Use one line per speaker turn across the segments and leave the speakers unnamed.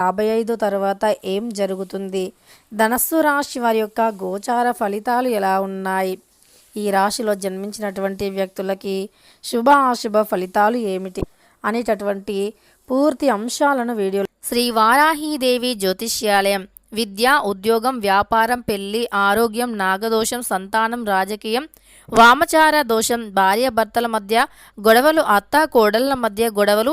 యాభై ఐదు తర్వాత ఏం జరుగుతుంది? ధనస్సు రాశి వారి యొక్క గోచార ఫలితాలు ఎలా ఉన్నాయి? ఈ రాశిలో జన్మించినటువంటి వ్యక్తులకి శుభ అశుభ ఫలితాలు ఏమిటి? అనేటటువంటి పూర్తి అంశాలను వీడియో శ్రీ వారాహీదేవి జ్యోతిష్యాలయం విద్య ఉద్యోగం వ్యాపారం పెళ్ళి ఆరోగ్యం నాగదోషం సంతానం రాజకీయం వామచార దోషం భార్యాభర్తల మధ్య గొడవలు అత్త కోడళ్ళ మధ్య గొడవలు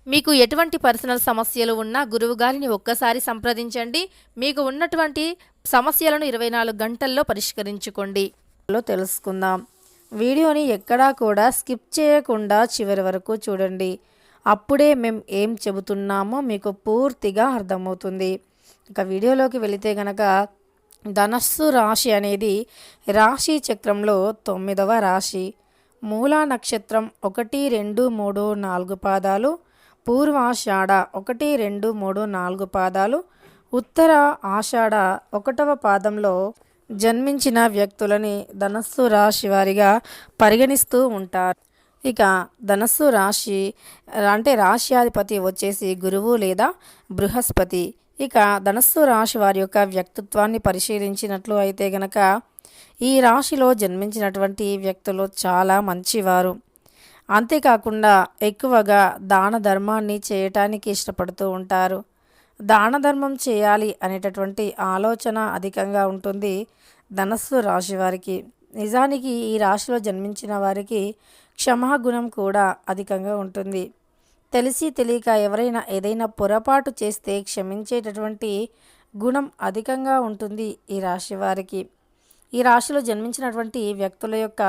మీకు ఎటువంటి పర్సనల్ సమస్యలు ఉన్నా గురువు గారిని ఒక్కసారి సంప్రదించండి. మీకు ఉన్నటువంటి సమస్యలను ఇరవై నాలుగు గంటల్లో పరిష్కరించుకోండి. తెలుసుకుందాం. వీడియోని ఎక్కడా కూడా స్కిప్ చేయకుండా చివరి వరకు చూడండి. అప్పుడే మేము ఏం చెబుతున్నామో మీకు పూర్తిగా అర్థమవుతుంది. ఇక వీడియోలోకి వెళితే గనక ధనస్సు రాశి అనేది రాశి చక్రంలో తొమ్మిదవ రాశి. మూలా నక్షత్రం ఒకటి రెండు మూడు నాలుగు పాదాలు. పూర్వాషాఢ ఒకటి రెండు మూడు నాలుగు పాదాలు ఉత్తర ఆషాఢ ఒకటవ పాదంలో జన్మించిన వ్యక్తులని ధనస్సు రాశి వారిగా పరిగణిస్తూ ఉంటారు. ఇక ధనస్సు రాశి అంటే రాశ్యాధిపతి వచ్చేసి గురువు లేదా బృహస్పతి. ఇక ధనస్సు రాశి వారి యొక్క వ్యక్తిత్వాన్ని పరిశీలించినట్లు అయితే గనక ఈ రాశిలో జన్మించినటువంటి వ్యక్తులు చాలా మంచివారు. అంతేకాకుండా ఎక్కువగా దాన ధర్మాన్ని చేయటానికి ఇష్టపడుతూ ఉంటారు. దాన ధర్మం చేయాలి అనేటటువంటి ఆలోచన అధికంగా ఉంటుంది ధనస్సు రాశి వారికి. నిజానికి ఈ రాశిలో జన్మించిన వారికి క్షమాగుణం కూడా అధికంగా ఉంటుంది. తెలిసి తెలియక ఎవరైనా ఏదైనా పొరపాటు చేస్తే క్షమించేటటువంటి గుణం అధికంగా ఉంటుంది ఈ రాశి వారికి. ఈ రాశిలో జన్మించినటువంటి వ్యక్తుల యొక్క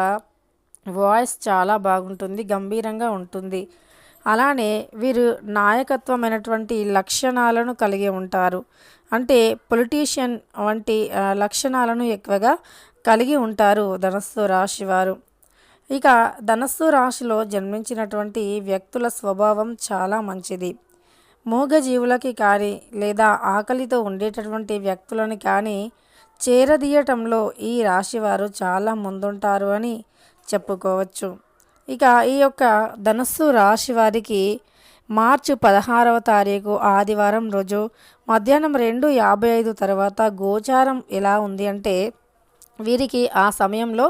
వాయిస్ చాలా బాగుంటుంది గంభీరంగా ఉంటుంది. అలానే వీరు నాయకత్వమైనటువంటి లక్షణాలను కలిగి ఉంటారు. అంటే పొలిటీషియన్ వంటి లక్షణాలను ఎక్కువగా కలిగి ఉంటారు ధనస్సు రాశి వారు. ఇక ధనస్సు రాశిలో జన్మించినటువంటి వ్యక్తుల స్వభావం చాలా మంచిది. మూగజీవులకి కానీ లేదా ఆకలితో ఉండేటటువంటి వ్యక్తులను కానీ చేరదీయటంలో ఈ రాశివారు చాలా ముందుంటారు అని చెప్పుకోవచ్చు. ఇక ఈ యొక్క ధనస్సు రాశి వారికి మార్చి పదహారవ తారీఖు ఆదివారం రోజు మధ్యాహ్నం రెండు యాభై ఐదు తర్వాత గోచారం ఎలా ఉంది అంటే వీరికి ఆ సమయంలో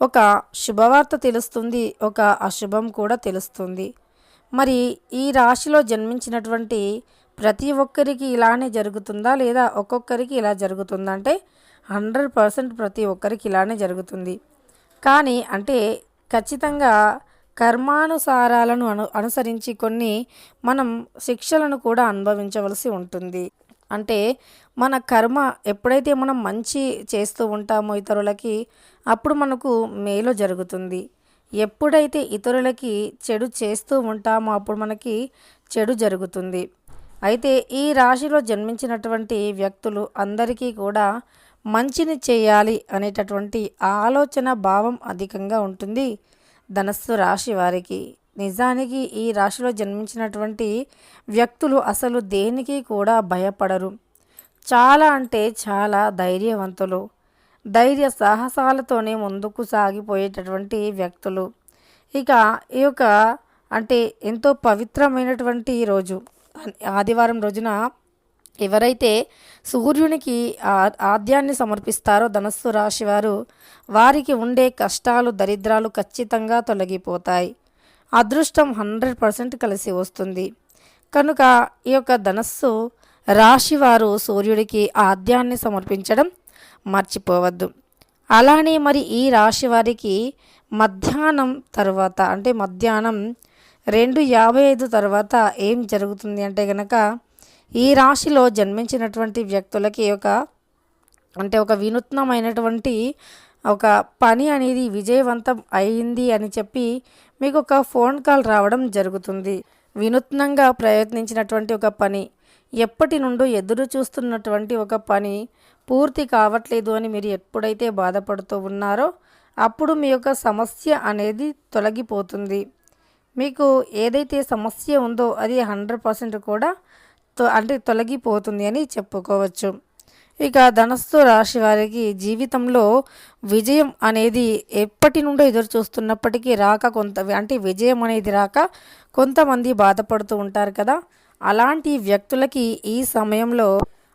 ఒక శుభవార్త తెలుస్తుంది ఒక అశుభం కూడా తెలుస్తుంది. మరి ఈ రాశిలో జన్మించినటువంటి ప్రతి ఒక్కరికి ఇలానే జరుగుతుందా లేదా ఒక్కొక్కరికి ఇలా జరుగుతుందంటే హండ్రెడ్ పర్సెంట్ ప్రతి ఒక్కరికి ఇలానే జరుగుతుంది. కానీ అంటే ఖచ్చితంగా కర్మానుసారాలను అను అనుసరించి కొన్ని మనం శిక్షలను కూడా అనుభవించవలసి ఉంటుంది. అంటే మన కర్మ ఎప్పుడైతే మనం మంచి చేస్తూ ఉంటామో ఇతరులకి అప్పుడు మనకు మేలు జరుగుతుంది. ఎప్పుడైతే ఇతరులకి చెడు చేస్తూ ఉంటామో అప్పుడు మనకి చెడు జరుగుతుంది. అయితే ఈ రాశిలో జన్మించినటువంటి వ్యక్తులు అందరికీ కూడా మంచిని చేయాలి అనేటటువంటి ఆలోచన భావం అధికంగా ఉంటుంది ధనస్సు రాశి వారికి. నిజానికి ఈ రాశిలో జన్మించినటువంటి వ్యక్తులు అసలు దేనికి కూడా భయపడరు. చాలా అంటే చాలా ధైర్యవంతులు ధైర్య సాహసాలతోనే ముందుకు సాగిపోయేటటువంటి వ్యక్తులు. ఇక ఈ యొక్క అంటే ఎంతో పవిత్రమైనటువంటి రోజు ఆదివారం రోజున ఎవరైతే సూర్యునికి ఆ- ఆద్యాన్ని సమర్పిస్తారో ధనస్సు రాశి వారు వారికి ఉండే కష్టాలు దరిద్రాలు ఖచ్చితంగా తొలగిపోతాయి. అదృష్టం హండ్రెడ్ పర్సెంట్ కలిసి వస్తుంది. కనుక ఈ యొక్క ధనస్సు రాశి వారు సూర్యుడికి ఆద్యాన్ని సమర్పించడం మర్చిపోవద్దు. అలానే మరి ఈ రాశి వారికి మధ్యాహ్నం తర్వాత అంటే మధ్యాహ్నం రెండు యాభై ఐదు తర్వాత ఏం జరుగుతుంది అంటే కనుక ఈ రాశిలో జన్మించినటువంటి వ్యక్తులకి ఒక అంటే ఒక వినూత్నమైనటువంటి ఒక పని అనేది విజయవంతం అయింది అని చెప్పి మీకు ఒక ఫోన్ కాల్ రావడం జరుగుతుంది. వినూత్నంగా ప్రయత్నించినటువంటి ఒక పని ఎప్పటి నుండో ఎదురు చూస్తున్నటువంటి ఒక పని పూర్తి కావట్లేదు అని మీరు ఎప్పుడైతే బాధపడుతూ ఉన్నారో అప్పుడు మీ యొక్క సమస్య అనేది తొలగిపోతుంది. మీకు ఏదైతే సమస్య ఉందో అది హండ్రెడ్ పర్సెంట్ కూడా అంటే తొలగిపోతుంది అని చెప్పుకోవచ్చు. ఇక ధనస్సు రాశి వారికి జీవితంలో విజయం అనేది ఎప్పటి నుండో ఎదురు చూస్తున్నప్పటికీ రాక కొంత అంటే విజయం అనేది రాక కొంతమంది బాధపడుతూ ఉంటారు కదా. అలాంటి వ్యక్తులకి ఈ సమయంలో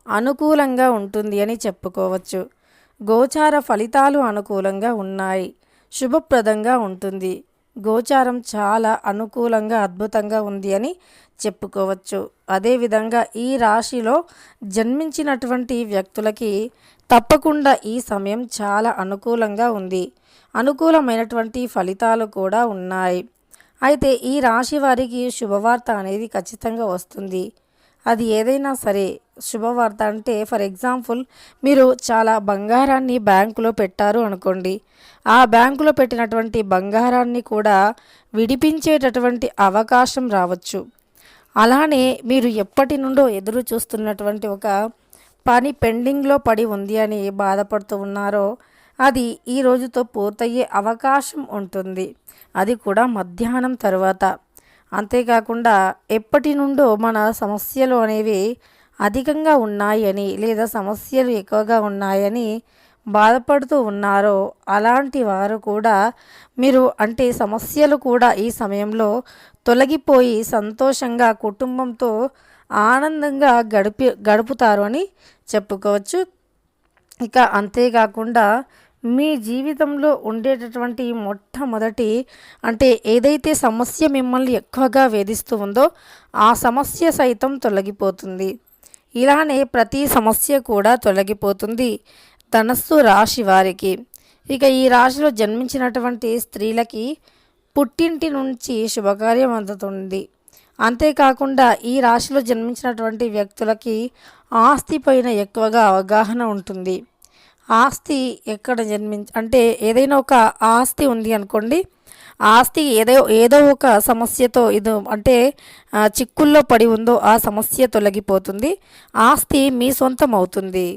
అనుకూలంగా ఉంటుంది అని చెప్పుకోవచ్చు. గోచార ఫలితాలు అనుకూలంగా ఉన్నాయి. శుభప్రదంగా ఉంటుంది. గోచారం చాలా అనుకూలంగా అద్భుతంగా ఉంది అని చెప్పుకోవచ్చు. అదేవిధంగా ఈ రాశిలో జన్మించినటువంటి వ్యక్తులకి తప్పకుండా ఈ సమయం చాలా అనుకూలంగా ఉంది. అనుకూలమైనటువంటి ఫలితాలు కూడా ఉన్నాయి. అయితే ఈ రాశి వారికి శుభవార్త అనేది ఖచ్చితంగా వస్తుంది. అది ఏదైనా సరే శుభవార్త అంటే ఫర్ ఎగ్జాంపుల్ మీరు చాలా బంగారాన్ని బ్యాంకులో పెట్టారు అనుకోండి. ఆ బ్యాంకులో పెట్టినటువంటి బంగారాన్ని కూడా విడిపించేటటువంటి అవకాశం రావచ్చు. అలానే మీరు ఎప్పటి నుండో ఎదురు చూస్తున్నటువంటి ఒక పని పెండింగ్లో పడి ఉంది అని బాధపడుతూ ఉన్నారో అది ఈ రోజుతో పూర్తయ్యే అవకాశం ఉంటుంది. అది కూడా మధ్యాహ్నం తర్వాత. అంతేకాకుండా ఎప్పటి నుండో మన సమస్యలు అనేవి అధికంగా ఉన్నాయని లేదా సమస్యలు ఎక్కువగా ఉన్నాయని బాధపడుతూ ఉన్నారో అలాంటి వారు కూడా మీరు అంటే సమస్యలు కూడా ఈ సమయంలో తొలగిపోయి సంతోషంగా కుటుంబంతో ఆనందంగా గడిపి గడుపుతారు అని చెప్పుకోవచ్చు. ఇక అంతేకాకుండా మీ జీవితంలో ఉండేటటువంటి మొట్టమొదటి అంటే ఏదైతే సమస్య మిమ్మల్ని ఎక్కువగా వేధిస్తూ ఉందో ఆ సమస్య సైతం తొలగిపోతుంది. ఇలానే ప్రతి సమస్య కూడా తొలగిపోతుంది ధనస్సు రాశి వారికి. ఇక ఈ రాశిలో జన్మించినటువంటి స్త్రీలకి పుట్టింటి నుంచి శుభకార్యం అందుతుంది. అంతేకాకుండా ఈ రాశిలో జన్మించినటువంటి వ్యక్తులకి ఆస్తి పైన ఎక్కువగా అవగాహన ఉంటుంది. ఆస్తి ఎక్కడ జన్మించ అంటే ఏదైనా ఒక ఆస్తి ఉంది అనుకోండి ఆస్తి ఏదో ఏదో ఒక సమస్యతో ఇది అంటే చిక్కుల్లో పడి ఉందో ఆ సమస్య తొలగిపోతుంది. ఆస్తి మీ సొంతం అవుతుంది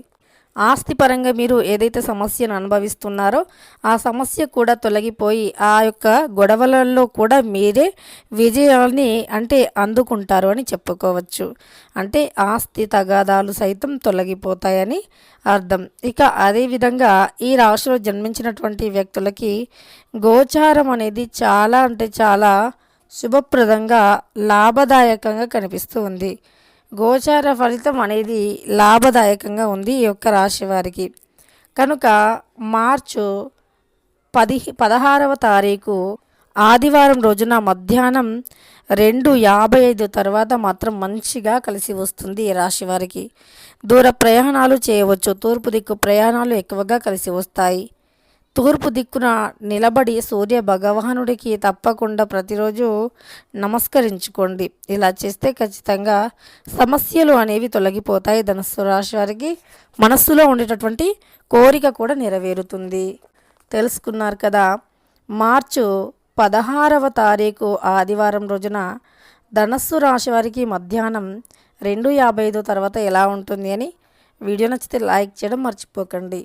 ఆస్తి పరంగా మీరు ఏదైతే సమస్యను అనుభవిస్తున్నారో ఆ సమస్య కూడా తొలగిపోయి ఆ యొక్క గొడవలలో కూడా మీరే విజయాన్ని అంటే అందుకుంటారు అని చెప్పుకోవచ్చు. అంటే ఆస్తి తగాదాలు సైతం తొలగిపోతాయని అర్థం. ఇక అదేవిధంగా ఈ రాశిలో జన్మించినటువంటి వ్యక్తులకి గోచారం అనేది చాలా అంటే చాలా శుభప్రదంగా లాభదాయకంగా కనిపిస్తూ ఉంది. గోచార ఫలితం అనేది లాభదాయకంగా ఉంది ఈ యొక్క రాశి వారికి. కనుక మార్చు పది పదహారవ తారీఖు ఆదివారం రోజున మధ్యాహ్నం రెండు యాభై ఐదు తర్వాత మాత్రం మంచిగా కలిసి వస్తుంది ఈ రాశి వారికి. దూర ప్రయాణాలు చేయవచ్చు తూర్పు దిక్కు ప్రయాణాలు ఎక్కువగా కలిసి వస్తాయి. తూర్పు దిక్కున నిలబడి సూర్య భగవానుడికి తప్పకుండా ప్రతిరోజు నమస్కరించుకోండి. ఇలా చేస్తే ఖచ్చితంగా సమస్యలు అనేవి తొలగిపోతాయి. ధనస్సు రాశి వారికి మనస్సులో ఉండేటటువంటి కోరిక కూడా నెరవేరుతుంది. తెలుసుకున్నారు కదా మార్చు పదహారవ తారీఖు ఆదివారం రోజున ధనస్సు రాశి వారికి మధ్యాహ్నం రెండు యాభై ఐదు తర్వాత ఎలా ఉంటుంది అని వీడియో నచ్చితే లైక్ చేయడం మర్చిపోకండి.